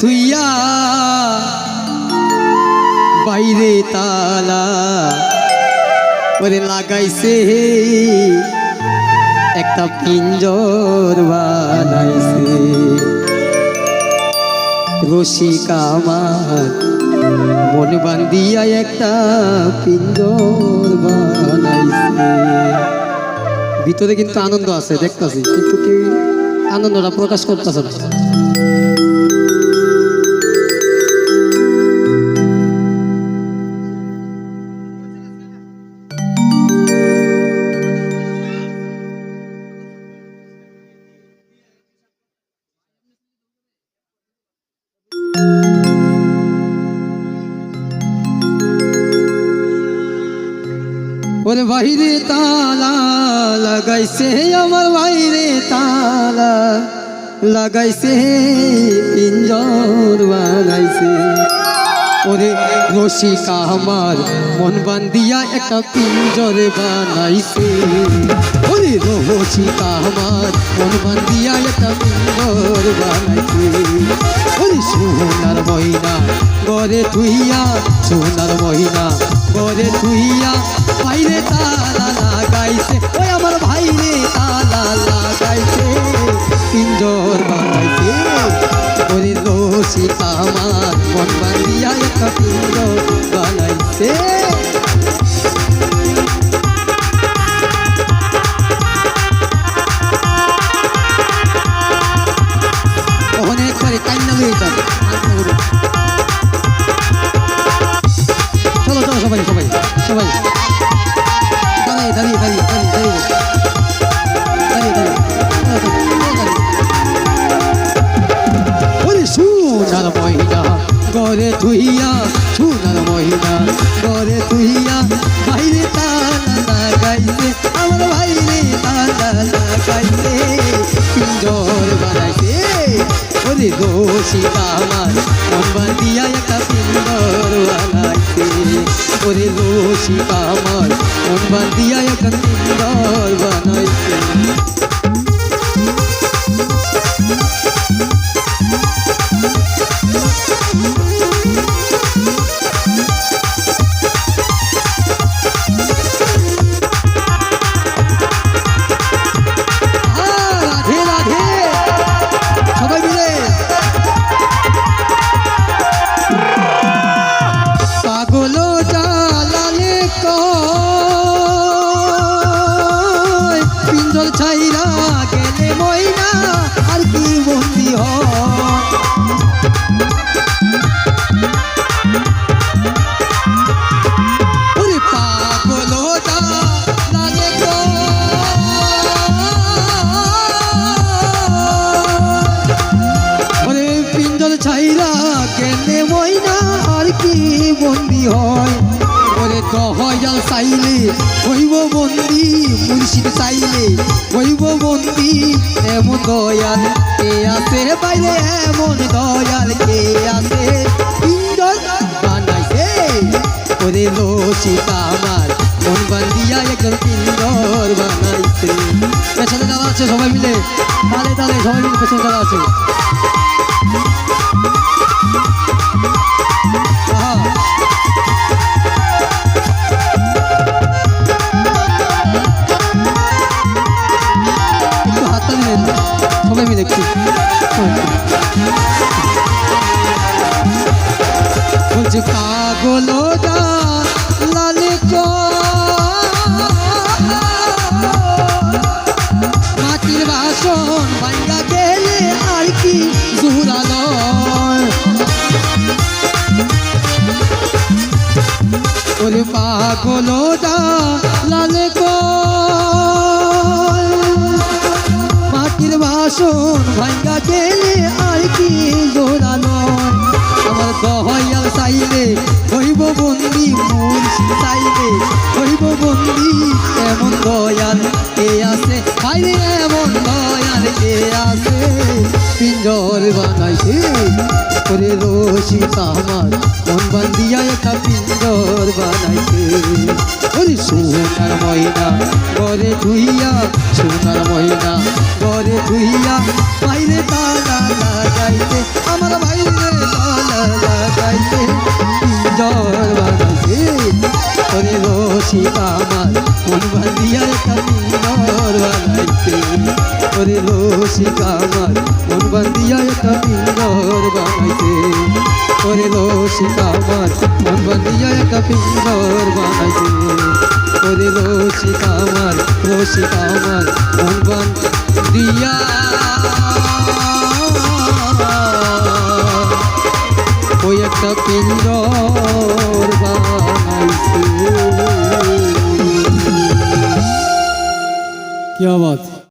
থুইয়া বাইরে তালা ওরে লাগাইছে। একটা পিঞ্জর বানাইছে। রসিকা আমার মন বান্দিয়া একটা পিঞ্জর বানাইছে। ভিতরে কিন্তু আনন্দ আছে, দেখতেছি। কিন্তু কি আনন্দটা প্রকাশ করতেছে না। ওরে বাইরে তালা লাগাইছে আমার বাইরে তালা লাগাইছে পিঞ্জর বানাইছে ওরে রসিকা আমার মন বান্দিয়া একটা পিঞ্জর বানাইছে ওরে রসিকা আমার মন বান্দিয়া একটা পিঞ্জর বানাইছে সোনার মহিনা গরে তুইয়া সোনার মহিনা গরে তুইয়া। বাইরে তালা লাগাইছে, ওই আমার ভাইরে তালা লাগাইছে। পিঞ্জর বানাইছে ওরে রসিকা আমার, মন বান্দিয়া একটা পিঞ্জর বানাইছে। অনেক করে কান্না তুইয়া সোনার মহিনা গরে তুইয়া বাইরে তালা লাগাইছে আমার বাইরে তালা লাগাইছে পিঞ্জর বানাইছে, ওরে দোষিতা আমার মন বান্দিয়া একটা পিঞ্জর বানাইছে। ওরে দোষিতা আমার মন বান্দিয়া একটা পিঞ্জর বানাইছে। ছাইরা গেলে ময়না, আর কি বন্দি হয়? ওরে পাগল জালালে কয় ওরে ছাইরা গেলে ময়না, আর কি বন্দি হয়? দহয়াল চাইলে হইব বন্দি, মুর্শিদ চাইলে হইব বন্দি। এমন দয়াল কে আছে বাইরে? এমন দয়াল কে আছে? পিঞ্জর বানাইছে। ওরে লসিতা আমার মন বান্দিয়া একজন পিঞ্জর বানাইছে। পেছনে যারা আছে সবাই মিলে, তালে তালে সবাই মিলে পেছনে যারা আছে। ওরে পাগল লাল মাটির বাসন ভাঙ্গা গেলে আর কি জোড়ানো আমার দহয়াল চাইলে হইব বন্দি মুর্শিদ চাইলে হইব বন্দি, এমন দয়াল আছে আইরে এমন দয়াল কে আছে। পিঞ্জর বানাইছে করে রশি আমার মন বান্দিয়া একটা পিঞ্জর বানাইছে ওরে সোনার ময়না গরে ধুইয়া, সোনার ময়না গরে ধুইয়া বাইরে তালা লাগাইতে, আমার বাইরে তালা লাগাইতে, পিঞ্জর বানাইছে করে রশি আমার মন বান্দিয়া একটা পিঞ্জর বানাইছে ওরে রসিক আমার, মন বাঁধিয়া একটা পিঞ্জর বানাইছে ওরে রসিক আমার রসিক আমার মন বাঁধিয়া ওই একটা পিঞ্জর বানাইছে কি আওয়াজ